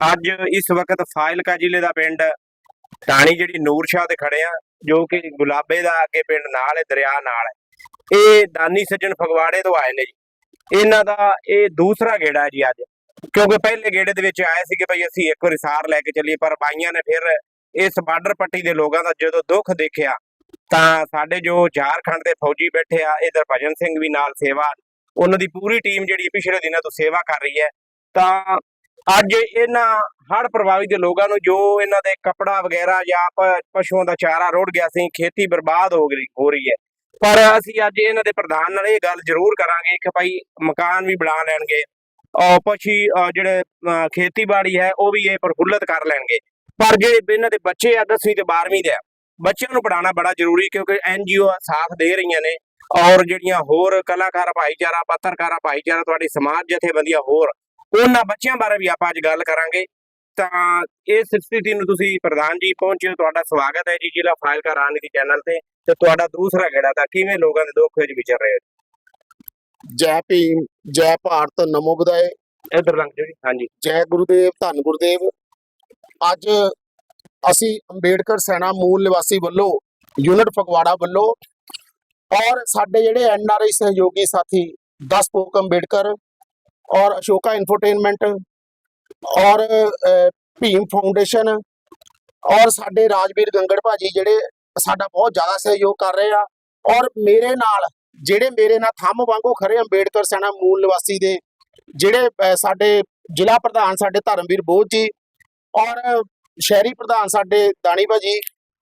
ਅੱਜ ਇਸ ਵਕਤ ਫਾਇਲਕਾ ਜ਼ਿਲ੍ਹੇ ਦਾ ਪਿੰਡ ਟਾਣੀ ਜਿਹੜੀ ਨੂਰ ਸ਼ਾਹ ਤੇ ਖੜੇ ਆ, ਜੋ ਕਿ ਗੁਲਾਬੇ ਦਾ ਅੱਗੇ ਪਿੰਡ ਨਾਲ ਹੈ, ਦਰਿਆ ਨਾਲ ਹੈ। ਇਹ ਦਾਨੀ ਸੱਜਣ ਫਗਵਾੜੇ ਤੋਂ ਆਏ ਨੇ ਜੀ। ਇਹਨਾਂ ਦਾ ਇਹ ਦੂਸਰਾ ਗੇੜਾ ਜੀ ਅੱਜ। ਕਿਉਂਕਿ ਪਹਿਲੇ ਗੇੜੇ ਦੇ ਵਿੱਚ ਆਏ ਸੀ ਕਿ ਭਈ ਅਸੀਂ ਇੱਕ ਵਾਰੀ ਸਾਰ ਲੈ ਕੇ ਚੱਲੀਏ, ਪਰ ਬਾਈਆਂ ਨੇ ਫਿਰ ਇਸ ਬਾਰਡਰ ਪੱਟੀ ਦੇ ਲੋਕਾਂ ਦਾ ਜਦੋਂ ਦੁੱਖ ਦੇਖਿਆ, ਤਾਂ ਸਾਡੇ ਜੋ ਝਾਰਖੰਡ ਦੇ ਫੌਜੀ ਬੈਠੇ ਆ, ਇਧਰ ਭਜਨ ਸਿੰਘ ਵੀ ਨਾਲ ਸੇਵਾ, ਉਹਨਾਂ ਦੀ ਪੂਰੀ ਟੀਮ ਜਿਹੜੀ ਪਿਛਲੇ ਦਿਨਾਂ ਤੋਂ ਸੇਵਾ ਕਰ ਰਹੀ ਹੈ, ਤਾਂ ਅੱਜ ਇਹਨਾਂ ਹੜ੍ਹ ਪ੍ਰਭਾਵਿਤ ਦੇ ਲੋਕਾਂ ਨੂੰ ਜੋ ਇਹਨਾਂ ਦੇ ਕਪੜਾ ਵਗੈਰਾ ਜਾਂ ਪਸ਼ੂਆਂ ਦਾ ਚਾਰਾ ਰੁੜ ਗਿਆ ਸੀ, ਖੇਤੀ ਬਰਬਾਦ ਹੋ ਗਈ, ਹੋ ਰਹੀ ਹੈ। ਪਰ ਅਸੀਂ ਅੱਜ ਇਹਨਾਂ ਦੇ ਪ੍ਰਧਾਨ ਨਾਲ ਇਹ ਗੱਲ ਜ਼ਰੂਰ ਕਰਾਂਗੇ ਕਿ ਭਾਈ ਮਕਾਨ ਵੀ ਬਣਾ ਲੈਣਗੇ ਔਰ ਪਛੀ ਜਿਹੜੇ ਖੇਤੀਬਾੜੀ ਹੈ, ਉਹ ਵੀ ਇਹ ਪ੍ਰਫੁੱਲਤ ਕਰ ਲੈਣਗੇ। ਪਰ ਜਿਹੜੇ ਇਹਨਾਂ ਦੇ ਬੱਚੇ ਆ 10ਵੀਂ ਤੇ 12ਵੀਂ ਦੇ ਆ, ਬੱਚਿਆਂ ਨੂੰ ਪੜਾਉਣਾ ਬੜਾ ਜ਼ਰੂਰੀ ਕਿਉਂਕਿ ਐਨ ਐਨਜੀਓ ਸਾਥ ਦੇ ਰਹੀਆਂ ਨੇ। ਔਰ ਜਿਹੜੀਆਂ ਹੋਰ ਕਲਾਕਾਰ, ਭਾਈਚਾਰਾ, ਪੱਤਰਕਾਰਾ, ਭਾਈਚਾਰਾ, ਤੁਹਾਡੀ ਸਮਾਜ ਜਥੇਬੰਦੀਆਂ ਹੋਰ ਉਹਨਾਂ ਬੱਚਿਆਂ ਬਾਰੇ ਵੀ ਆਪਾਂ ਅੱਜ ਗੱਲ ਕਰਾਂਗੇ। ਤਾਂ ਇਸ ਸਥਿਤੀ ਨੂੰ ਤੁਸੀਂ ਪ੍ਰਧਾਨ ਜੀ ਪਹੁੰਚੇ ਹੋ, ਤੁਹਾਡਾ ਸਵਾਗਤ ਹੈ ਜੀ ਜ਼ਿਲ੍ਹਾ ਫਾਇਲਕਾ ਰਾਜਨੀਤੀ ਚੈਨਲ ਤੇ ਤੇ ਤੁਹਾਡਾ ਦੂਸਰਾ ਗੇੜਾ ਤਾਂ ਕਿਵੇਂ ਲੋਕਾਂ ਦੇ ਦੁੱਖ ਵਿੱਚ ਵਿਚਰ ਰਹੇ ਹੋ ਜੈ? ਭੀਮ ਜੈ ਭਾਰਤ ਨਮੋ ਬੁਦਾਏ ਇਧਰ ਲੰਘ ਜੀ ਹਾਂਜੀ। ਜੈ ਗੁਰੂਦੇਵ ਧੰਨ ਗੁਰੂਦੇਵ। ਅੱਜ ਅਸੀਂ ਅੰਬੇਡਕਰ ਸੈਨਾ ਮੂਲ ਨਿਵਾਸੀ ਵੱਲੋਂ ਯੂਨਿਟ ਫਗਵਾੜਾ ਵੱਲੋਂ ਔਰ ਸਾਡੇ ਜਿਹੜੇ ਐਨ ਆਰ ਆਈ ਸਹਿਯੋਗੀ ਸਾਥੀ 10 ਪੋਕ ਅੰਬੇਡਕਰ ਔਰ ਅਸ਼ੋਕਾ ਇਨਫੋਟੇਨਮੈਂਟ ਔਰ ਭੀਮ ਫਾਊਂਡੇਸ਼ਨ ਔਰ ਸਾਡੇ ਰਾਜਵੀਰ ਗੰਗੜ ਭਾਜੀ ਜਿਹੜੇ ਸਾਡਾ ਬਹੁਤ ਜ਼ਿਆਦਾ ਸਹਿਯੋਗ ਕਰ ਰਹੇ ਆ ਔਰ ਮੇਰੇ ਨਾਲ ਜਿਹੜੇ ਮੇਰੇ ਨਾਲ ਥੰਮ ਵਾਂਗੂ ਖੜੇ ਅੰਬੇਡਕਰ ਸੈਨਾ ਮੂਲ ਨਿਵਾਸੀ ਦੇ, ਜਿਹੜੇ ਸਾਡੇ ਜ਼ਿਲ੍ਹਾ ਪ੍ਰਧਾਨ ਸਾਡੇ ਧਰਮਵੀਰ ਬੋਧ ਜੀ ਔਰ ਸ਼ਹਿਰੀ ਪ੍ਰਧਾਨ ਸਾਡੇ ਦਾਣੀ ਭਾਜੀ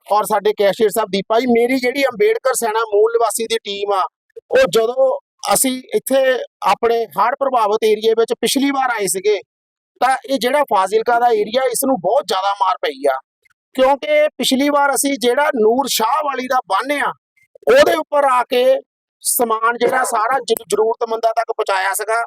ਔਰ ਸਾਡੇ ਕੈਸ਼ੀਅਰ ਸਾਹਿਬ ਦੀਪਾ ਜੀ, ਮੇਰੀ ਜਿਹੜੀ ਅੰਬੇਡਕਰ ਸੈਨਾ ਮੂਲ ਨਿਵਾਸੀ ਦੀ ਟੀਮ ਆ, ਉਹ ਜਦੋਂ ਅਸੀਂ ਇੱਥੇ ਆਪਣੇ ਹੜ੍ਹ ਪ੍ਰਭਾਵਿਤ ਏਰੀਏ ਵਿੱਚ ਪਿਛਲੀ ਵਾਰ ਆਏ ਸੀਗੇ, ਤਾਂ ਇਹ ਜਿਹੜਾ ਫਾਜ਼ਿਲਕਾ ਦਾ ਏਰੀਆ ਇਸ ਨੂੰ ਬਹੁਤ ਜ਼ਿਆਦਾ ਮਾਰ ਪਈ ਆ। ਕਿਉਂਕਿ ਪਿਛਲੀ ਵਾਰ ਅਸੀਂ ਜਿਹੜਾ ਨੂਰ ਸ਼ਾਹ ਵਾਲੀ ਦਾ ਬੰਨ੍ਹ ਆ, ਉਹਦੇ ਉੱਪਰ ਆ ਕੇ ਸਮਾਨ ਜਿਹੜਾ ਸਾਰਾ ਜ਼ਰੂਰਤਮੰਦਾਂ ਤੱਕ ਪਹੁੰਚਾਇਆ ਸੀਗਾ।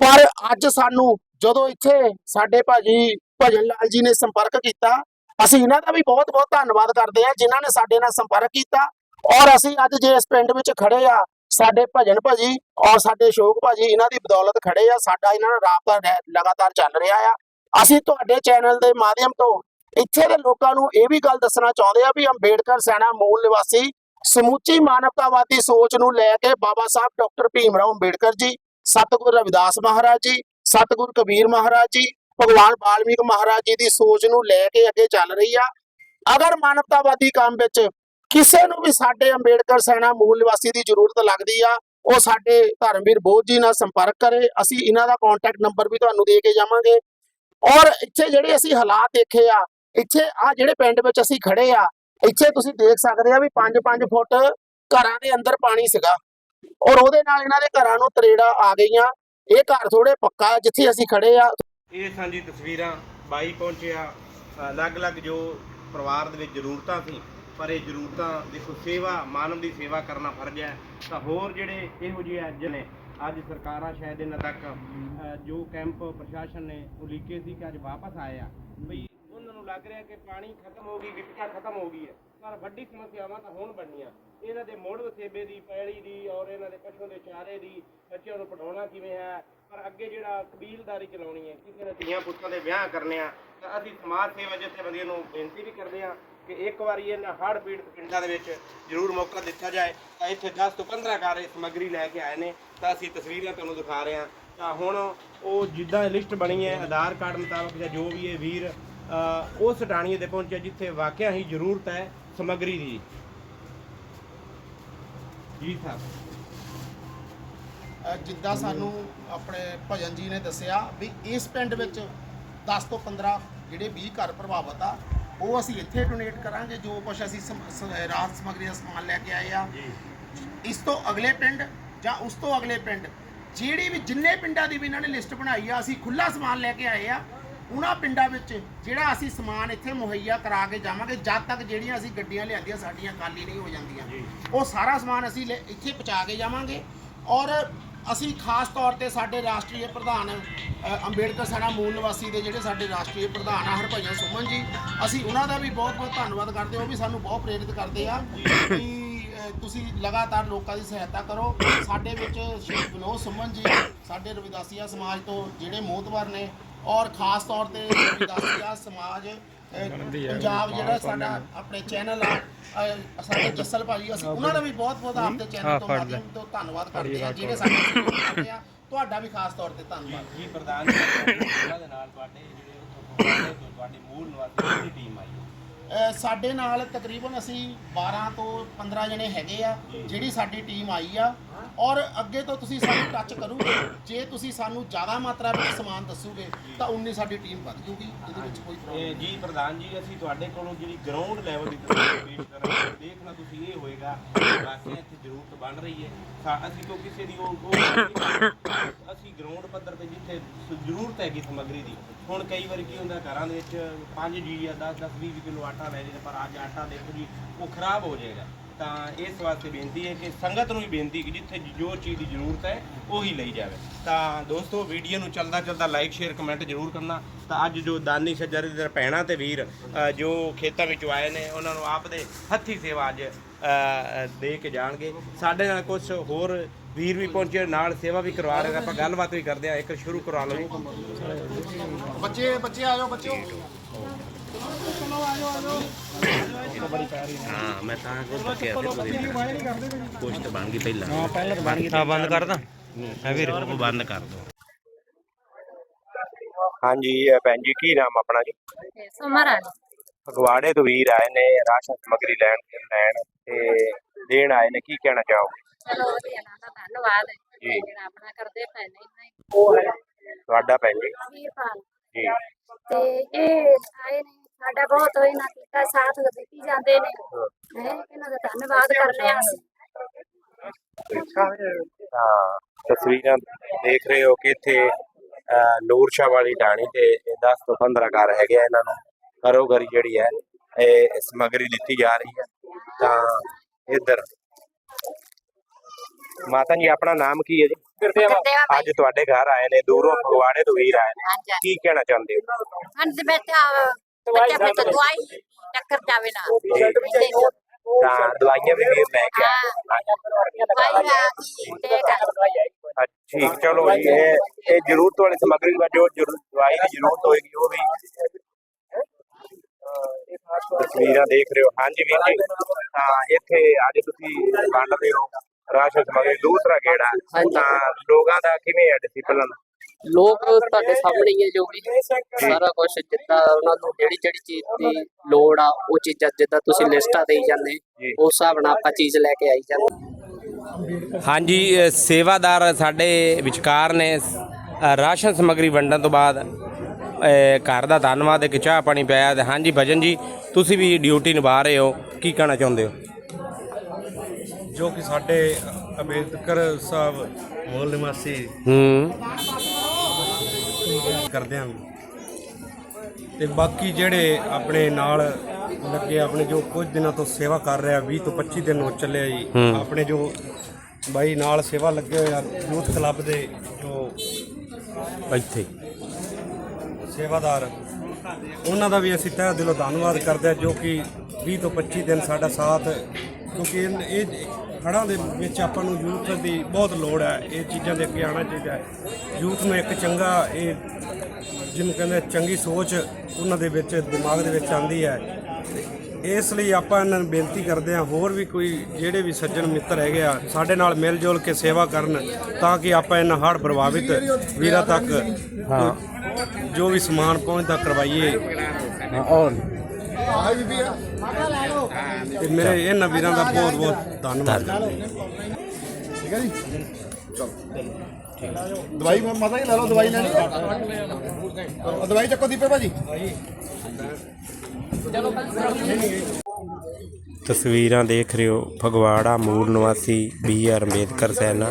ਪਰ ਅੱਜ ਸਾਨੂੰ ਜਦੋਂ ਇੱਥੇ ਸਾਡੇ ਭਾਜੀ ਭਜਨ ਲਾਲ ਜੀ ਨੇ ਸੰਪਰਕ ਕੀਤਾ, ਅਸੀਂ ਇਹਨਾਂ ਦਾ ਵੀ ਬਹੁਤ ਬਹੁਤ ਧੰਨਵਾਦ ਕਰਦੇ ਹਾਂ, ਜਿਨ੍ਹਾਂ ਨੇ ਸਾਡੇ ਨਾਲ ਸੰਪਰਕ ਕੀਤਾ। ਔਰ ਅਸੀਂ ਅੱਜ ਜੇ ਇਸ ਪਿੰਡ ਵਿੱਚ ਖੜੇ ਆ ਸਾਡੇ ਭਜਨ ਭਾਜੀ ਔਰ ਸਾਡੇ ਅਸ਼ੋਕ ਭਾਜੀ, ਇਹਨਾਂ ਦੀ ਬਦੌਲਤ ਖੜੇ ਆ, ਸਾਡਾ ਇਹਨਾਂ ਨਾਲ ਰਾਬਤਾ ਲਗਾਤਾਰ ਚੱਲ ਰਿਹਾ ਆ। ਅਸੀਂ ਤੁਹਾਡੇ ਚੈਨਲ ਦੇ ਮਾਧਿਅਮ ਤੋਂ ਇੱਥੇ ਦੇ ਲੋਕਾਂ ਨੂੰ ਇਹ ਵੀ ਗੱਲ ਦੱਸਣਾ ਚਾਹੁੰਦੇ ਆ ਵੀ ਅੰਬੇਡਕਰ ਸੈਨਾ ਮੂਲ ਨਿਵਾਸੀ ਸਮੁੱਚੀ ਮਾਨਵਤਾਵਾਦੀ ਸੋਚ ਨੂੰ ਲੈ ਕੇ ਬਾਬਾ ਸਾਹਿਬ ਡਾਕਟਰ ਭੀਮ ਰਾਓ ਅੰਬੇਡਕਰ ਜੀ, ਸਤਿਗੁਰ ਰਵਿਦਾਸ ਮਹਾਰਾਜ ਜੀ, ਸਤਿਗੁਰ ਕਬੀਰ ਮਹਾਰਾਜ ਜੀ, ਭਗਵਾਨ ਬਾਲਮੀਕ ਮਹਾਰਾਜ ਜੀ ਦੀ ਸੋਚ ਨੂੰ ਲੈ ਕੇ ਅੱਗੇ ਚੱਲ ਰਹੀ ਆ। ਅਗਰ ਮਾਨਵਤਾਵਾਦੀ ਕੰਮ ਵਿੱਚ ਕਿਸੇ ਨੂੰ ਵੀ ਸਾਡੇ ਅੰਬੇਡਕਰ ਸੈਨਾ ਮੂਲ ਨਿਵਾਸੀ ਦੀ ਜ਼ਰੂਰਤ ਲੱਗਦੀ ਆ, ਉਹ ਸਾਡੇ ਧਰਮਵੀਰ ਬੋਧ ਜੀ ਨਾਲ ਸੰਪਰਕ ਕਰੇ, ਅਸੀਂ ਇਹਨਾਂ ਦਾ ਕੰਟੈਕਟ ਨੰਬਰ ਵੀ ਤੁਹਾਨੂੰ ਦੇ ਕੇ ਜਾਵਾਂਗੇ। ਔਰ ਇੱਥੇ ਜਿਹੜੇ ਅਸੀਂ ਹਾਲਾਤ ਦੇਖੇ ਆ, ਇੱਥੇ ਆ ਜਿਹੜੇ ਪਿੰਡ ਵਿੱਚ ਅਸੀਂ ਖੜੇ ਆ, ਇੱਥੇ ਤੁਸੀਂ ਦੇਖ ਸਕਦੇ ਆ ਵੀ 5-5 ਫੁੱਟ ਘਰਾਂ ਦੇ ਅੰਦਰ ਪਾਣੀ ਸੀਗਾ। ਔਰ ਉਹਦੇ ਨਾਲ ਇਹਨਾਂ ਦੇ ਘਰਾਂ ਨੂੰ ਤਰੇੜਾ ਆ ਗਈਆਂ। ਇਹ ਘਰ ਥੋੜੇ ਪੱਕਾ ਜਿੱਥੇ ਅਸੀਂ ਖੜੇ ਆ। ਇਹ ਸਾਂਝੀ ਤਸਵੀਰਾਂ ਬਾਈ ਪਹੁੰਚਿਆ ਅਲੱਗ-ਅਲੱਗ ਜੋ ਪਰਿਵਾਰ ਦੇ ਵਿੱਚ ਜ਼ਰੂਰਤਾਂ ਸੀ ਪਰ ਇਹ ਜ਼ਰੂਰਤਾਂ, ਦੇਖੋ ਸੇਵਾ, ਮਾਨਵ ਦੀ ਸੇਵਾ ਕਰਨਾ ਫਰਜ਼ ਹੈ। ਤਾਂ ਹੋਰ ਜਿਹੜੇ ਇਹੋ ਜਿਹੇ ਅੱਜ ਨੇ, ਅੱਜ ਸਰਕਾਰਾਂ ਸ਼ਾਇਦ ਇਹਨਾਂ ਤੱਕ ਜੋ ਕੈਂਪ ਪ੍ਰਸ਼ਾਸਨ ਨੇ ਉਲੀਕੇ ਸੀ ਕਿ ਅੱਜ ਵਾਪਸ ਆਏ ਆ। ਬਈ, ਉਹਨਾਂ ਨੂੰ ਲੱਗ ਰਿਹਾ ਕਿ ਪਾਣੀ ਖਤਮ ਹੋ ਗਈ, ਵਿਪਤਾ ਖਤਮ ਹੋ ਗਈ ਹੈ। ਪਰ ਵੱਡੀ ਸਮੱਸਿਆਵਾਂ ਤਾਂ ਹੁਣ ਬਣਨੀਆਂ। ਇਹਨਾਂ ਦੇ ਮੁੜ ਵਸੇਬੇ ਦੀ ਪੈੜੀ ਦੀ ਔਰ ਇਹਨਾਂ ਦੇ ਪਸ਼ੂ ਦੇ ਚਾਰੇ ਦੀ, ਬੱਚਿਆਂ ਨੂੰ ਪੜਾਉਣਾ ਕਿਵੇਂ ਹੈ? ਪਰ ਅੱਗੇ ਜਿਹੜਾ ਕਬੀਲਦਾਰੀ ਚਲਾਉਣੀ ਹੈ, ਕਿਸੇ ਨੇ ਧੀਆਂ ਪੁੱਤਾਂ ਦੇ ਵਿਆਹ ਕਰਨੇ ਆ, ਤਾਂ ਅਸੀਂ ਸਮਾਜ ਸੇਵਾ ਜਥੇਬੰਦੀਆਂ ਨੂੰ ਬੇਨਤੀ ਵੀ ਕਰਦੇ ਆ ਕਿ ਇੱਕ ਵਾਰੀ ਇਹਨਾਂ ਹੜ੍ਹ ਪੀੜਤ ਪਿੰਡਾਂ ਦੇ ਵਿੱਚ ਜ਼ਰੂਰ ਮੌਕਾ ਦਿੱਤਾ ਜਾਏ, ਤਾਂ ਇੱਥੇ 10 ਤੋਂ 15 ਕਾਰ ਇਹ ਸਮੱਗਰੀ ਲੈ ਕੇ ਆਏ ਨੇ, ਤਾਂ ਅਸੀਂ ਤਸਵੀਰਾਂ ਤੁਹਾਨੂੰ ਦਿਖਾ ਰਹੇ ਹਾਂ। ਤਾਂ ਹੁਣ ਉਹ ਜਿੱਦਾਂ ਲਿਸਟ ਬਣੀ ਹੈ, ਆਧਾਰ ਕਾਰਡ ਮੁਤਾਬਕ ਜਾਂ ਜੋ ਵੀ ਇਹ ਵੀਰ ਉਸ ਟਾਣੀਏ ਤੇ ਪਹੁੰਚਿਆ ਜਿੱਥੇ ਵਾਕਿਆ ਹੀ ਜ਼ਰੂਰਤ ਹੈ ਸਮੱਗਰੀ ਦੀ। ਜੀ ਸਾਹਿਬ ਜਿੱਦਾਂ ਸਾਨੂੰ ਆਪਣੇ ਭਜਨ ਜੀ ਨੇ ਦੱਸਿਆ ਵੀ ਇਸ ਪਿੰਡ ਵਿੱਚ 10 ਤੋਂ 15 ਜਿਹੜੇ 20 ਘਰ ਪ੍ਰਭਾਵਿਤ ਆ ਉਹ ਅਸੀਂ ਇੱਥੇ ਡੋਨੇਟ ਕਰਾਂਗੇ ਜੋ ਕੁਝ ਅਸੀਂ ਸਮ- ਸ- ਰਾਹਤ ਸਮੱਗਰੀ ਦਾ ਸਮਾਨ ਲੈ ਕੇ ਆਏ ਆ। ਇਸ ਤੋਂ ਅਗਲੇ ਪਿੰਡ ਜਾਂ ਉਸ ਤੋਂ ਅਗਲੇ ਪਿੰਡ ਜਿਹੜੀ ਵੀ ਜਿੰਨੇ ਪਿੰਡਾਂ ਦੀ ਵੀ ਇਹਨਾਂ ਨੇ ਲਿਸਟ ਬਣਾਈ ਆ ਅਸੀਂ ਖੁੱਲਾ ਸਮਾਨ ਲੈ ਕੇ ਆਏ ਆ ਉਹਨਾਂ ਪਿੰਡਾਂ ਵਿੱਚ ਜਿਹੜਾ ਅਸੀਂ ਸਮਾਨ ਇੱਥੇ ਮੁਹੱਈਆ ਕਰਾ ਕੇ ਜਾਵਾਂਗੇ ਜਦ ਤੱਕ ਜਿਹੜੀਆਂ ਅਸੀਂ ਗੱਡੀਆਂ ਲਿਆਂਦੀਆਂ ਸਾਡੀਆਂ ਖਾਲੀ ਨਹੀਂ ਹੋ ਜਾਂਦੀਆਂ। ਉਹ ਸਾਰਾ ਸਮਾਨ ਅਸੀਂ ਲੈ- ਇੱਥੇ ਪਹੁੰਚਾ ਕੇ ਜਾਵਾਂਗੇ ਔਰ ਅਸੀਂ ਖਾਸ ਤੌਰ ਤੇ ਸਾਡੇ ਰਾਸ਼ਟਰੀ ਪ੍ਰਧਾਨ ਅੰਬੇਡਕਰ ਸੈਨਾ ਮੂਲ ਨਿਵਾਸੀ ਦੇ ਜਿਹੜੇ ਸਾਡੇ ਰਾਸ਼ਟਰੀ ਪ੍ਰਧਾਨ ਆ, ਹਰਭਜਨ ਸੁਮਨ ਜੀ, ਅਸੀਂ ਉਹਨਾਂ ਦਾ ਵੀ ਬਹੁਤ ਬਹੁਤ ਧੰਨਵਾਦ ਕਰਦੇ ਹਾਂ, ਉਹ ਵੀ ਸਾਨੂੰ ਬਹੁਤ ਪ੍ਰੇਰਿਤ ਕਰਦੇ ਆ ਕਿ ਤੁਸੀਂ ਲਗਾਤਾਰ ਲੋਕਾਂ ਦੀ ਸਹਾਇਤਾ ਕਰੋ। ਸਾਡੇ ਵਿੱਚ ਸ਼੍ਰੀ ਵਿਨੋਦ ਸੁਮਨ ਜੀ, ਸਾਡੇ ਰਵਿਦਾਸੀਆ ਸਮਾਜ ਤੋਂ ਜਿਹੜੇ ਮੋਹਤਵਰ ਨੇ ਔਰ ਖਾਸ ਤੌਰ ਤੇ ਰਵਿਦਾਸੀਆ ਸਮਾਜ ਪੰਜਾਬ ਜਿਹੜਾ ਸਾਡਾ ਆਪਣੇ ਚੈਨਲ ਆ ਸਾਡੇ ਜੱਸਲ ਭਾਜੀ ਅਸੀਂ ਉਹਨਾਂ ਦਾ ਵੀ ਬਹੁਤ ਬਹੁਤ ਆਪਦੇ ਚੈਨਲ ਤੋਂ ਮਾਧਿਅਮ ਤੋਂ ਧੰਨਵਾਦ ਕਰਦੇ ਆ ਜਿਹੜੇ ਸਾਡੇ ਕਰਦੇ ਆ ਤੁਹਾਡਾ ਵੀ ਖਾਸ ਤੌਰ ਤੇ ਧੰਨਵਾਦ। ਜੀ ਪ੍ਰਧਾਨ ਜੀ ਉਹਨਾਂ ਦੇ ਨਾਲ ਤੁਹਾਡੇ ਜਿਹੜੇ ਤੁਹਾਡੀ ਮੂਲ ਨਿਵਾਸੀ ਦੀ ਟੀਮ ਆਈ। ਸਾਡੇ ਨਾਲ ਤਕਰੀਬਨ ਅਸੀਂ 12 ਤੋਂ 15 ਜਣੇ ਹੈਗੇ ਆ ਜਿਹੜੀ ਸਾਡੀ ਟੀਮ ਆਈ ਆ। ਔਰ ਅੱਗੇ ਤੋਂ ਤੁਸੀਂ ਸਾਨੂੰ ਟੱਚ ਕਰੋਗੇ ਜੇ ਤੁਸੀਂ ਸਾਨੂੰ ਜ਼ਿਆਦਾ ਮਾਤਰਾ ਵਿੱਚ ਸਮਾਨ ਦੱਸੋਗੇ ਤਾਂ ਉਨੀ ਸਾਡੀ ਟੀਮ ਵੱਧ ਜੂਗੀ ਇਹਦੇ ਵਿੱਚ ਕੋਈ ਪ੍ਰੋਬਲਮ ਜੀ ਪ੍ਰਧਾਨ ਜੀ ਅਸੀਂ ਤੁਹਾਡੇ ਕੋਲੋਂ ਜਿਹੜੀ ਗਰਾਊਂਡ ਲੈਵਲ ਦੀ ਤਸਵੀਰ ਪੇਸ਼ ਕਰਾਂਗੇ ਦੇਖਣਾ ਤੁਸੀਂ ਇਹ ਹੋਏਗਾ ਕਿ ਵਾਕਿਆ ਇੱਥੇ ਜ਼ਰੂਰਤ ਬਣ ਰਹੀ ਹੈ। ਅਸੀਂ ਕੋਈ ਕਿਸੇ ਦੀ ਉਹ। ਅਸੀਂ ਗਰਾਊਂਡ ਪੱਧਰ ਤੇ ਜਿੱਥੇ ਜ਼ਰੂਰਤ ਹੈਗੀ ਸਮੱਗਰੀ ਦੀ ਹੁਣ ਕਈ ਵਾਰੀ ਕੀ ਹੁੰਦਾ ਘਰਾਂ ਦੇ ਵਿੱਚ 5 ਜੀ ਜਾਂ 10 10 20 ਕਿਲੋ ਆਟਾ ਲੈ ਜਾਂਦੇ ਪਰ ਅੱਜ ਆਟਾ ਦੇਖੋ ਜੀ, ਉਹ ਖਰਾਬ ਹੋ ਜਾਏਗਾ। ਤਾਂ ਇਸ ਵਾਸਤੇ ਬੇਨਤੀ ਹੈ ਕਿ ਸੰਗਤ ਨੂੰ ਵੀ ਬੇਨਤੀ ਕਿ ਜਿੱਥੇ ਜੋ ਚੀਜ਼ ਦੀ ਜ਼ਰੂਰਤ ਹੈ, ਉਹੀ ਲਈ ਜਾਵੇ। ਤਾਂ ਦੋਸਤੋ, ਵੀਡੀਓ ਨੂੰ ਚੱਲਦਾ ਚੱਲਦਾ ਲਾਈਕ ਸ਼ੇਅਰ ਕਮੈਂਟ ਜ਼ਰੂਰ ਕਰਨਾ। ਤਾਂ ਅੱਜ ਜੋ ਦਾਨੀ ਸੱਜਰ ਦੇ ਭੈਣਾਂ ਤੇ ਵੀਰ ਜੋ ਖੇਤਾਂ ਵਿੱਚੋਂ ਆਏ ਨੇ, ਉਹਨਾਂ ਨੂੰ ਆਪ ਦੇ ਹੱਥੀ ਸੇਵਾ ਅੱਜ ਦੇ ਕੇ ਜਾਣਗੇ। ਸਾਡੇ ਨਾਲ ਕੁਝ ਹੋਰ ਵੀਰ ਵੀ ਪਹੁੰਚੇ ਨਾਲ ਸੇਵਾ ਵੀ ਕਰਵਾ ਰਹੇ ਆਪਾਂ ਗੱਲਬਾਤ ਵੀ ਕਰਦੇ ਆ ਇੱਕ ਸ਼ੁਰੂ ਕਰਵਾ ਲਓ ਬੱਚੇ ਬੱਚੇ ਆ ਜਾਓ ਬੱਚਿਓ ਹਾਂ ਮੈਂ ਤਾਂ ਕੁਝ ਬਕਿਆ ਫਿਰ ਕੁਝ ਤਾਂ ਬਣ ਗਈ ਪਹਿਲਾਂ। ਹਾਂ ਪਹਿਲਾਂ ਤਾਂ ਬਣ ਗਈ। ਹਾਂ ਬੰਦ ਕਰਦਾ ਹੈ ਵੀਰ। ਉਹ ਬੰਦ ਕਰ ਦੋ। ਹਾਂਜੀ ਭੈਣ ਜੀ ਕੀ ਨਾਮ ਆਪਣਾ ਜੀ? ਸੋਮਰਾ ਫਗਵਾੜੇ ਤੋਂ ਵੀਰ ਆਏ ਨੇ ਰਾਸ਼ਨ ਸਮਗਰੀ ਲੈਣ ਲੈਣ ਤੇ ਦੇਣ ਆਏ ਨੇ ਕੀ ਕਹਿਣਾ ਚਾਹੋਗੇ? ਚਲੋ ਵਧੀਆ ਨਾ ਤਾਂ ਧੰਨਵਾਦ। ਜੀ। ਜਿਹੜਾ ਆਪਣਾ ਕਰਦੇ ਪਏ ਨੇ ਇੰਨਾ ਤੁਹਾਡਾ ਭੈਣ। ਜੀ ਹੀ ਵੀਰਪਾਲ। ਜੀ। ਤੇ ਇਹ ਆਏ ਨੇ ਸਾਡਾ ਬਹੁਤ ਇਹਨਾਂ ਕੀਤਾ ਸਾਥ ਦਿੱਤੀ ਜਾਂਦੇ ਨੇ। ਹੈ। ਇਹਨਾਂ ਦਾ ਧੰਨਵਾਦ ਕਰਨੇ ਆ ਅਸੀਂ। ਹਾਂ ਤਸਵੀਰਾਂ ਦੇਖ ਰਹੇ ਹੋ ਕਿ ਇੱਥੇ ਅਹ, ਨੂਰ ਸ਼ਾਹ ਵਾਲੀ ਢਾਣੀ ਤੇ 10 ਤੋਂ 15 ਘਰ ਹੈਗੇ ਆ ਇਹਨਾਂ ਨੂੰ। ਘਰੋ ਘਰੀ ਜਿਹੜੀ ਹੈ ਇਹ ਸਮਗਰੀ ਦਿੱਤੀ ਜਾ ਰਹੀ ਹੈ। ਤਾਂ ਇੱਧਰ ਮਾਤਾ ਜੀ ਆਪਣਾ ਨਾਮ ਕੀ ਹੈ ਜੀ? ਗੁਰਦੇਵਾ। ਅੱਜ ਤੁਹਾਡੇ ਘਰ ਆਏ ਨੇ ਦੂਰੋਂ ਫਗਵਾੜੇ ਤੋਂ ਵੀਰ ਆਏ ਨੇ। ਕੀ ਕਹਿਣਾ ਚਾਹੁੰਦੇ ਹੋ? ਹਾਂ ਤੇ ਬੇਟਾ ਬੱਚਾ ਬੱਚਾ ਦਵਾਈ ਟੱਕਰ ਜਾਵੇ ਨਾ। ਤਾਂ ਦਵਾਈਆਂ ਵੀ ਵੀਰ ਲੈ ਕੇ ਆਏ। ਠੀਕ ਚਲੋ ਜੀ ਇਹ ਇਹ ਜ਼ਰੂਰਤ ਵਾਲੀ ਸਮੱਗਰੀ ਦਾ ਜੋ ਦਵਾਈ ਦੀ ਜ਼ਰੂਰਤ ਹੋਏਗੀ ਉਹ ਵੀ। ਤਸਵੀਰਾਂ ਦੇਖ ਰਹੇ ਹੋ। ਹਾਂਜੀ ਵੀਰ ਜੀ। ਤਾਂ ਇੱਥੇ ਅੱਜ ਤੁਸੀਂ ਵੰਡ ਰਹੇ ਹੋ। ਰਾਸ਼ਨ ਸਮੱਗਰੀ ਦੂਸਰਾ ਗੇੜਾ ਤਾਂ ਲੋਕਾਂ ਦਾ ਕਿਵੇਂ ਹੈ ਡਿਸਪਲਨ ਲੋਕ ਤੁਹਾਡੇ ਸਾਹਮਣੇ ਹੀ ਹੈ ਜੋ ਵੀ। ਸਾਰਾ ਕੁਝ ਜਿੱਦਾਂ ਉਹਨਾਂ ਨੂੰ ਜਿਹੜੀ ਜਿਹੜੀ ਚੀਜ਼ ਦੀ ਲੋੜ ਆ ਉਹ ਚੀਜ਼ਾਂ ਜਿੱਦਾਂ ਤੁਸੀਂ ਲਿਸਟਾਂ ਦੇਈ ਜਾਂਦੇ ਜੀ। ਉਸ ਹਿਸਾਬ ਨਾਲ ਆਪਾਂ ਚੀਜ਼ ਲੈ ਕੇ ਆਈ ਜਾਂਦੇ। ਹਾਂਜੀ ਅ, ਸੇਵਾਦਾਰ ਸਾਡੇ ਵਿਚਕਾਰ ਨੇ। ਅ, ਰਾਸ਼ਨ ਸਮੱਗਰੀ ਵੰਡਣ ਤੋਂ ਬਾਅਦ ਅ, ਘਰ ਦਾ ਧੰਨਵਾਦ ਇੱਕ ਚਾਹ ਪਾਣੀ ਪਿਆ ਤੇ ਹਾਂਜੀ ਭਜਨ ਜੀ ਤੁਸੀਂ ਵੀ ਡਿਊਟੀ ਨਿਭਾ ਰਹੇ ਹੋ ਕੀ ਕਹਿਣਾ ਚਾਹੁੰਦੇ ਹੋ? ਜੋ ਕਿ ਸਾਡੇ ਅੰਬੇਦਕਰ ਸਾਹਿਬ ਮੂਲ ਨਿਵਾਸੀ ਹੂੰ। ਕਰਦੇ ਹਨ। ਤੇ ਬਾਕੀ ਜਿਹੜੇ ਆਪਣੇ ਨਾਲ ਲੱਗੇ ਆਪਣੇ ਜੋ ਕੁਝ ਦਿਨਾਂ ਤੋਂ ਸੇਵਾ ਕਰ ਰਿਹਾ 20 ਤੋਂ 25 ਦਿਨ ਹੋ ਚੱਲੇ ਆ ਜੀ ਹੂੰ। ਆਪਣੇ ਜੋ ਬਾਈ ਨਾਲ ਸੇਵਾ ਲੱਗੇ ਹੋਏ ਆ ਯੂਥ ਕਲੱਬ ਦੇ ਜੋ ਇੱਥੇ। ਸੇਵਾਦਾਰ ਉਹਨਾਂ ਦਾ ਵੀ ਅਸੀਂ ਤਹਿ ਦਿਲੋਂ ਧੰਨਵਾਦ ਕਰਦੇ ਹਾਂ ਜੋ ਕਿ 20 ਤੋਂ 25 ਦਿਨ ਸਾਡਾ ਸਾਥ ਕਿਉਂਕਿ ਇਹ ਹੜ੍ਹਾਂ ਦੇ ਵਿੱਚ ਆਪਾਂ ਨੂੰ ਯੂਥ ਦੀ ਬਹੁਤ ਲੋੜ ਹੈ ਇਹ ਚੀਜ਼ਾਂ ਦੇ ਅੱਗੇ ਆਉਣਾ ਚਾਹੀਦਾ ਹੈ। ਯੂਥ ਨੂੰ ਇੱਕ ਚੰਗਾ ਇਹ ਜਿਹਨੂੰ ਕਹਿੰਦੇ ਚੰਗੀ ਸੋਚ ਉਹਨਾਂ ਦੇ ਵਿੱਚ ਦਿਮਾਗ ਦੇ ਵਿੱਚ ਆਂਦੀ ਹੈ। ਇਸ ਲਈ ਆਪਾਂ ਇਹਨਾਂ ਨੂੰ ਬੇਨਤੀ ਕਰਦੇ ਹਾਂ ਹੋਰ ਵੀ ਕੋਈ ਜਿਹੜੇ ਵੀ ਸੱਜਣ ਮਿੱਤਰ ਹੈਗੇ ਆ ਸਾਡੇ ਨਾਲ ਮਿਲ ਜੁਲ ਕੇ ਸੇਵਾ ਕਰਨ ਤਾਂ ਕਿ ਆਪਾਂ ਇਹਨਾਂ ਹੜ੍ਹ ਪ੍ਰਭਾਵਿਤ ਵੀਰਾਂ ਤੱਕ ਹਾਂ। ਜੋ ਵੀ ਸਮਾਨ ਪਹੁੰਚਦਾ ਕਰਵਾਈਏ। ਔਰ ਤੇ ਮੇਰੇ ਇਹਨਾਂ ਵੀਰਾਂ ਦਾ ਬਹੁਤ ਬਹੁਤ ਧੰਨਵਾਦ। ਠੀਕ ਹੈ ਜੀ ਚਲੋ ਦਵਾਈ ਮ- ਮਾਤਾ ਜੀ ਲੈ ਲਓ ਦਵਾਈ ਲੈਣੀ ਹੈ? ਦਵਾਈ ਚੱਕੋ ਦੀਪੇ ਭਾਜੀ। ਤਸਵੀਰਾਂ ਦੇਖ ਰਹੇ ਹੋ ਫਗਵਾੜਾ ਮੂਲ ਨਿਵਾਸੀ ਬੀ ਆਰ ਅੰਬੇਦਕਰ ਸੈਨਾ।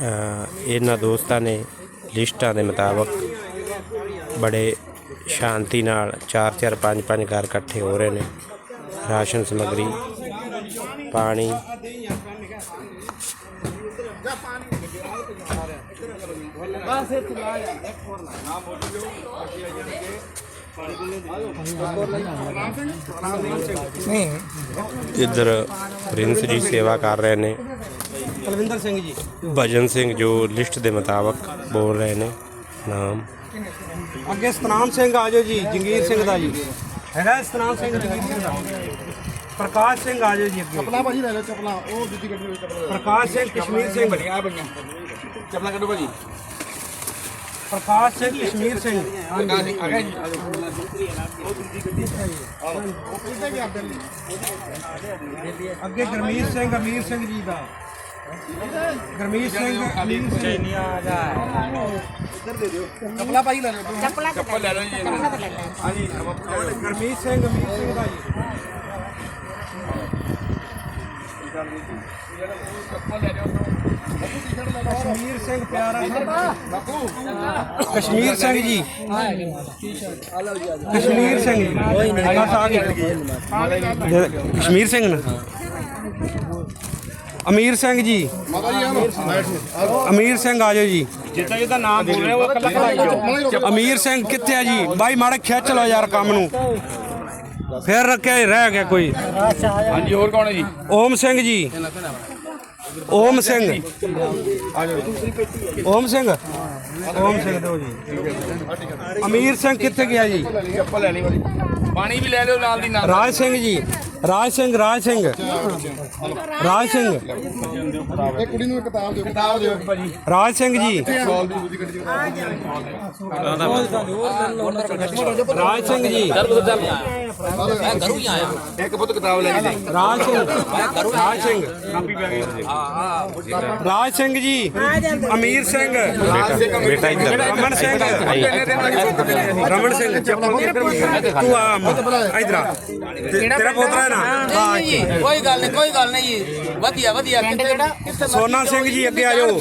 ਇਹਨਾਂ ਦੋਸਤਾਂ ਨੇ ਲਿਸਟਾਂ ਦੇ ਮੁਤਾਬਕ ਬੜੇ ਸ਼ਾਂਤੀ ਨਾਲ 4 4 5 5 ਘਰ ਇਕੱਠੇ ਹੋ ਰਹੇ ਨੇ। ਰਾਸ਼ਨ ਸਮੱਗਰੀ ਪਾਣੀ ਇੱਧਰ ਪ੍ਰਿੰਸ ਜੀ ਸੇਵਾ ਕਰ ਰਹੇ ਨੇ। ਕੁਲਵਿੰਦਰ ਸਿੰਘ ਜੀ। ਭਜਨ ਸਿੰਘ ਜੋ ਲਿਸਟ ਦੇ ਮੁਤਾਬਕ ਬੋਲ ਰਹੇ ਨੇ ਨਾਮ। ਅੱਗੇ ਸਤਨਾਮ ਸਿੰਘ ਆ ਜਾਓ ਜੀ ਜੰਗੀਰ ਸਿੰਘ ਦਾ ਜੀ। ਹੈਗਾ ਸਤਨਾਮ ਸਿੰਘ ਜੰਗੀਰ ਸਿੰਘ ਦਾ। ਪ੍ਰਕਾਸ਼ ਸਿੰਘ ਆ ਜਾਓ ਜੀ ਅੱਗੇ। ਚਪਲਾ ਭਾਜੀ ਲੈ ਲਓ ਚਪਲਾ। ਉਹ ਦੂਜੀ ਗੱਡੀ ਵਿੱਚ ਚਪਲਾ। ਪ੍ਰਕਾਸ਼ ਸਿੰਘ ਕਸ਼ਮੀਰ ਸਿੰਘ। ਆ ਬਈਆਂ ਚਪਲਾ ਕੱਢੋ ਭਾਜੀ। ਪ੍ਰਕਾਸ਼ ਸਿੰਘ ਕਸ਼ਮੀਰ ਸਿੰਘ। ਆ ਗਿਆ ਜੀ ਆ ਗਿਆ ਜੀ। ਅੱਗੇ ਗਰਮੀਤ ਸਿੰਘ ਅਮੀਰ ਸਿੰਘ ਜੀ ਦਾ। ਗਰਮੀਤ ਸਿੰਘ ਅਮੀਰ ਸਿੰਘ। ਚਪਲਾ ਭਾਜੀ ਲੈ ਲਓ ਚਪਲਾ ਲੈ ਲਓ ਜੀ ਗਰਮੀਤ ਸਿੰਘ ਅਮੀਰ ਸਿੰਘ ਦਾ ਜੀ। ਕਸ਼ਮੀਰ ਸਿੰਘ ਪਿਆਰਾ ਕਸ਼ਮੀਰ ਸਿੰਘ ਜੀ। ਕਸ਼ਮੀਰ ਸਿੰਘ ਜੀ। ਆ ਕਸ਼ਮੀਰ ਸਿੰਘ ਨਾ। ਅਮੀਰ ਸਿੰਘ ਜੀ। ਅਮੀਰ ਸਿੰਘ ਆ ਜਾਓ ਜੀ। ਜਿੱਦਾਂ ਜਿੱਦਾਂ ਨਾਮ ਬੋਲ ਰਹੇ ਉਹ ਕੱਲਾ ਅਮੀਰ ਸਿੰਘ ਕਿੱਥੇ ਆ ਜੀ? ਬਾਈ ਮਾੜਾ ਖਿੱਚ ਲਓ ਯਾਰ ਕੰਮ ਨੂੰ। ਫੇਰ ਰੱਖਿਆ ਹੀ ਰਹਿ ਗਿਆ ਕੋਈ। ਹਾਂਜੀ ਹੋਰ ਕੌਣ ਹੈ ਜੀ? ਓਮ ਸਿੰਘ ਜੀ। ਓਮ ਸਿੰਘ। ਓਮ ਸਿੰਘ। ਓਮ ਸਿੰਘ ਦੋ ਜੀ। ਅਮੀਰ ਸਿੰਘ ਕਿੱਥੇ ਗਿਆ ਜੀ? ਚੱਪਲ ਲੈ ਲਈ ਭਾਜੀ ਪਾਣੀ ਵੀ ਲੈ ਲਿਓ ਨਾਲ ਦੀ ਨਾਲ। ਰਾਜ ਸਿੰਘ ਜੀ। ਰਾਜ ਸਿੰਘ ਰਾਜ ਸਿੰਘ। ਰਾਜ ਸਿੰਘ। ਇਹ ਕੁੜੀ ਨੂੰ ਕਿਤਾਬ ਦਿਓ ਕਿਤਾਬ ਦਿਓ। ਭਾਜੀ ਰਾਜ ਸਿੰਘ ਜੀ। ਸੌਲ ਦੀ ਦੂਜੀ ਗੱਡੀ ਰਾਜ ਸਿੰਘ ਜੀ। ਇੱਕ ਪੁੱਤ ਕਿਤਾਬ ਲੈ ਕੇ ਦੇ। ਰਾਜ ਸਿੰਘ। ਰਾਜ ਸਿੰਘ। ਰਾਜ ਸਿੰਘ ਜੀ। ਅਮੀਰ ਸਿੰਘ। ਬੇਟਾ ਇੱਧਰ ਰਮਨ ਸਿੰਘ। ਰਮਨ ਸਿੰਘ। ਤੂੰ ਆ। ਇਧਰ ਤੇਰਾ ਪੋਤਰਾ ਹੈ ਨਾ ਹਾਂ ਜੀ ਕੋਈ ਗੱਲ ਨਹੀਂ ਕੋਈ ਗੱਲ ਨਹੀਂ ਜੀ। ਵਧੀਆ ਵਧੀਆ। ਕਿੱਥੇ ਕਿੱਥੇ ਸੋਨਾ ਸਿੰਘ ਜੀ ਅੱਗੇ ਆ ਜਾਓ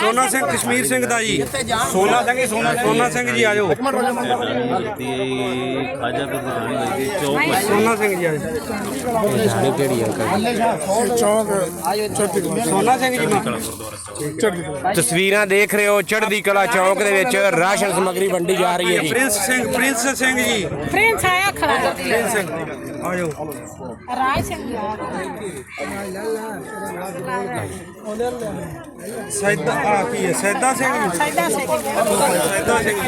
ਸੋਨਾ ਸਿੰਘ ਕਸ਼ਮੀਰ ਸਿੰਘ ਦਾ ਜੀ। ਸੋਨਾ ਸਿੰਘ ਜੀ, ਸੋਨਾ ਸੋਨਾ ਸਿੰਘ ਜੀ ਆ ਜਾਓ ਸੋਨਾ ਸਿੰਘ ਜੀ ਆ ਜਾਓ ਸੋਨਾ ਸਿੰਘ ਜੀ ਮੈਂ। ਤਸਵੀਰਾਂ ਦੇਖ ਰਹੇ ਹੋ ਚੜ੍ਹਦੀ ਕਲਾ ਚੌਕ ਦੇ ਵਿੱਚ ਰਾਸ਼ਨ ਸਮੱਗਰੀ ਵੰਡੀ ਜਾ ਰਹੀ ਹੈ ਜੀ। Prince Singh Prince Singh ji. ਪ੍ਰਿੰਸ ਆਇਆ ਖੜਾ। ਪ੍ਰਿੰਸ ਸਿੰਘ। ਆ ਜਾਓ ਰਾਜ ਸਿੰਘ ਜੀ ਸੈਦਾ ਆ ਕੀ ਹੈ ਸੈਦਾ ਸਿੰਘ। ਸੈਦਾ ਸਿੰਘ। ਸੈਦਾ ਸਿੰਘ।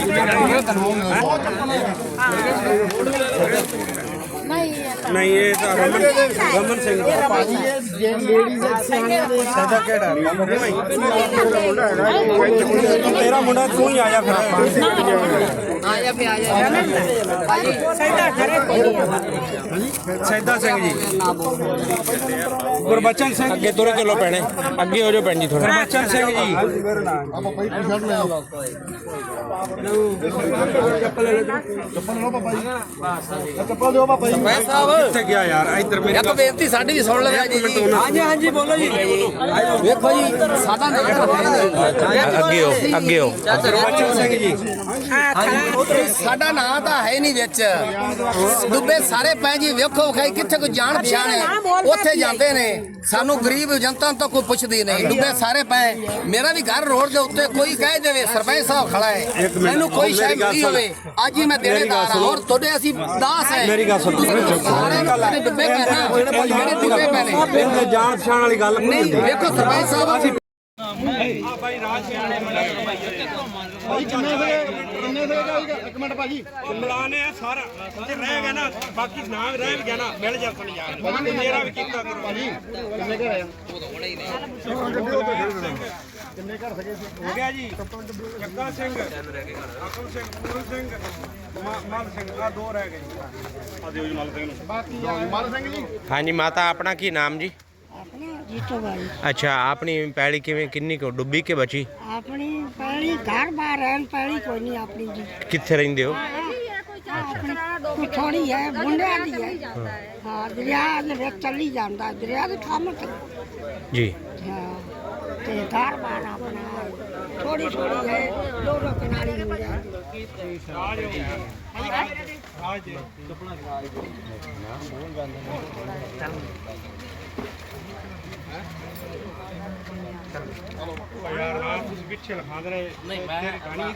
ਨਹੀਂ ਨਹੀਂ ਇਹ ਤਾਂ ਰਮਨ ਰਮਨ ਸਿੰਘ। ਸੈਦਾ ਕਿਹੜਾ? ਰਮਨ ਭਾਈ। ਤੇਰਾ ਮੁੰਡਾ ਤੂੰ ਹੀ ਆਇਆ ਫਿਰ ਸੈਦਾ ਘਰੇ ਕੋਈ ਨਹੀਂ ਸੈਦਾ ਸਿੰਘ ਜੀ। ਗੁਰਬਚਨ ਸਿੰਘ। ਅੱਗੇ ਤੁਰੇ ਚੱਲੋ ਪੈਣੇ ਅੱਗੇ ਹੋ ਜਾਓ ਭੈਣ ਜੀ ਥੋੜਾ ਗੁਰਬਚਨ ਸਿੰਘ ਜੀ। ਭਾਈ। ਸਾਹਿਬ। ਕਿੱਥੇ ਗਿਆ ਯਾਰ? ਇੱਧਰ ਮੇਰੇ ਇੱਕ ਬੇਨਤੀ ਸਾਡੀ ਵੀ ਸੁਣ ਲਵੇ ਜੀ ਹਾਂਜੀ ਹਾਂਜੀ ਬੋਲੋ ਜੀ। ਵੇਖੋ ਜੀ ਸਾਡਾ ਅੱਗੇ ਹੋ ਅੱਗੇ ਹੋ ਸਿੰਘ ਜੀ। ਸਾਡਾ ਨਾਂ ਤਾਂ ਹੈ ਨਹੀਂ ਵਿੱਚ। ਡੁੱਬੇ ਸਾਰੇ ਪੈ ਜੀ ਵੇਖੋ ਖਾਈ ਕਿੱਥੇ ਕੋਈ ਜਾਣ ਪਛਾਣ ਹੈ? ਉੱਥੇ ਜਾਂਦੇ ਨੇ। ਸਾਨੂੰ ਗਰੀਬ ਜਨਤਾ ਤੋਂ ਕੋਈ ਪੁੱਛਦੀ ਨਹੀਂ। ਡੁੱਬੇ ਸਾਰੇ ਪੈ। ਮੇਰਾ ਵੀ ਘਰ ਰੋਡ ਦੇ ਉੱਤੇ ਕੋਈ ਕਹਿ ਦੇਵੇ ਸਰਪੰਚ ਸਾਹਿਬ ਖੜਾ ਹੈ। ਮੈਨੂੰ ਕੋਈ ਸ਼ੈ ਮਿਲੀ ਹੋਵੇ। ਅੱਜ ਹੀ ਮੈਂ ਦੇਣੇਦਾਰ ਹਾਂ। ਔਰ ਤੁਹਾਡੇ ਅਸੀਂ ਦਾਸ ਹੈ। ਮੇਰੀ ਗੱਲ ਸੁਣੋ। ਸਾਰੇ ਜਿਹੜੇ ਡੁੱਬੇ ਪੈ ਨਾ ਜਿਹੜੇ ਡੁੱਬੇ ਪੈ ਨੇ ਇਹਨੇ ਜਾਣ ਪਛਾਣ ਵਾਲੀ ਗੱਲ ਨਹੀਂ ਨਹੀਂ ਵੇਖੋ ਸਰਪੰਚ ਸਾਹਿਬ। ਅਸੀਂ ਆ ਭਾਈ ਰਾਜ ਸਿਆਣੇ ਇੱਕ ਮਿੰਟ ਭਾਜੀ। ਬੁਲਾਣੇ ਆ ਸਾਰਾ। ਜੇ ਰਹਿ ਗਿਆ ਨਾ ਬਾਕੀ ਨਾਮ ਰਹਿ ਵੀ ਗਿਆ ਨਾ ਮਿਲ ਜਾ ਸੁਣ ਯਾਰ। ਮੇਰਾ ਵੀ ਕੀਤਾ ਕਰੋ। ਭਾਜੀ ਕਿੰਨੇ ਘਰ ਆਇਆ ਹੋ ਗਿਆ ਜੀ। ਜੱਗਾ ਸਿੰਘ ਅਕਲ ਸਿੰਘ ਪੂਰਨ ਸਿੰਘ ਮ- ਮਲ ਸਿੰਘ ਆ ਦੋ ਰਹਿ ਗਏ ਜੀ। ਬਾਕੀ ਮਨ ਸਿੰਘ ਜੀ ਹਾਂਜੀ ਮਾਤਾ ਆਪਣਾ ਕੀ ਨਾਮ ਜੀ? ਬਾਈ ਅੱਛਾ ਆਪਣੀ ਪੈਲੀ ਕਿਵੇਂ ਕਿੰਨੀ ਕੁ ਡੁੱਬੀ ਕੇ ਬਚੀ ਆਪਣੀ ਪਹਿਲੀ ਘਰ ਬਾਹਰ ਰਹਿਣ ਪਹਿਲੀ ਕੋਈ ਨਹੀਂ ਆਪਣੀ ਜੀ ਕਿੱਥੇ ਰਹਿੰਦੇ ਹੋ ਆਪਣੀ ਥੋੜੀ ਹੈ ਮੁੰਡਿਆਂ ਦੀ ਹੈ ਹਾਂ ਦਰਿਆ ਦੇ ਵਿੱਚ ਚੱਲੀ ਜਾਂਦਾ ਦਰਿਆ ਦੇ ਕੰਮ ਤੇ ਜੀ ਹਾਂ ਤੇ ਘਰ ਬਾਹਰ ਆਪਣਾ ਥੋੜੀ ਥੋੜੀ ਹੈ ਦੋ ਦੋ ਕਨਾਲੀ ਮੁੰਡਿਆਂ ਦੀ ਰਾਜ ਜੀ ਯਾਰ ਨਾ ਤੁਸੀਂ ਪਿੱਛੇ ਲਖਾਂਦੇ ਰਹੇ ਨਹੀਂ ਮੈਂ ਕਹਾਣੀ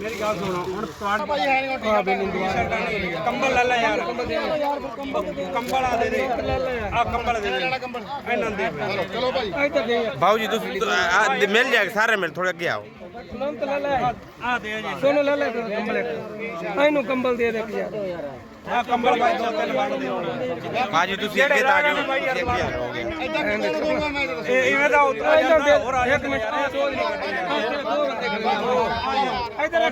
ਮੇਰੀ ਗੱਲ ਸੁਣੋ ਹੁਣ ਤੁਹਾਡੀ ਕੰਬਲ ਲੈ ਲੈ ਯਾਰ। ਕੰਬਲ ਆ ਦੇ ਦੇ ਆ ਕੰਬਲ ਦੇ ਦੇ। ਇਹਨਾਂ ਦੇ। ਚਲੋ ਭਾਈ। ਬਾਊ ਜੀ ਤੁਸੀਂ ਆ- ਆ ਮਿਲ ਜਾਏਗਾ ਸਾਰੇ ਮਿਲ ਥੋੜੇ ਅੱਗੇ ਆਓ। ਆ ਦੇ ਜੀ। ਦੋਨੋਂ ਲੈ ਲੈ ਫਿਰ ਕੰਬਲ ਇਹਨੂੰ ਕੰਬਲ ਦੇ ਦੇ ਯਾਰ। ਆ ਕੰਬਲ ਬਾਈ ਦੋ ਤਿੰਨ ਵੜ ਦੇ ਹੁਣ ਬਾਜੀ ਤੁਸੀਂ ਅੱਗੇ ਤਾਂ ਆ ਜਾਓ ਤੁਸੀਂ ਅੱਗੇ ਆ ਇਹ ਇਵੇਂ ਦਾ ਉਤਰ ਜਾਂਦਾ ਹੋਰ ਆ ਇੱਕ ਮਿੰਟ ਆ। ਦੋ ਦੋ ਬੰਦੇ ਖੜੇ ਆ। ਇੱਧਰ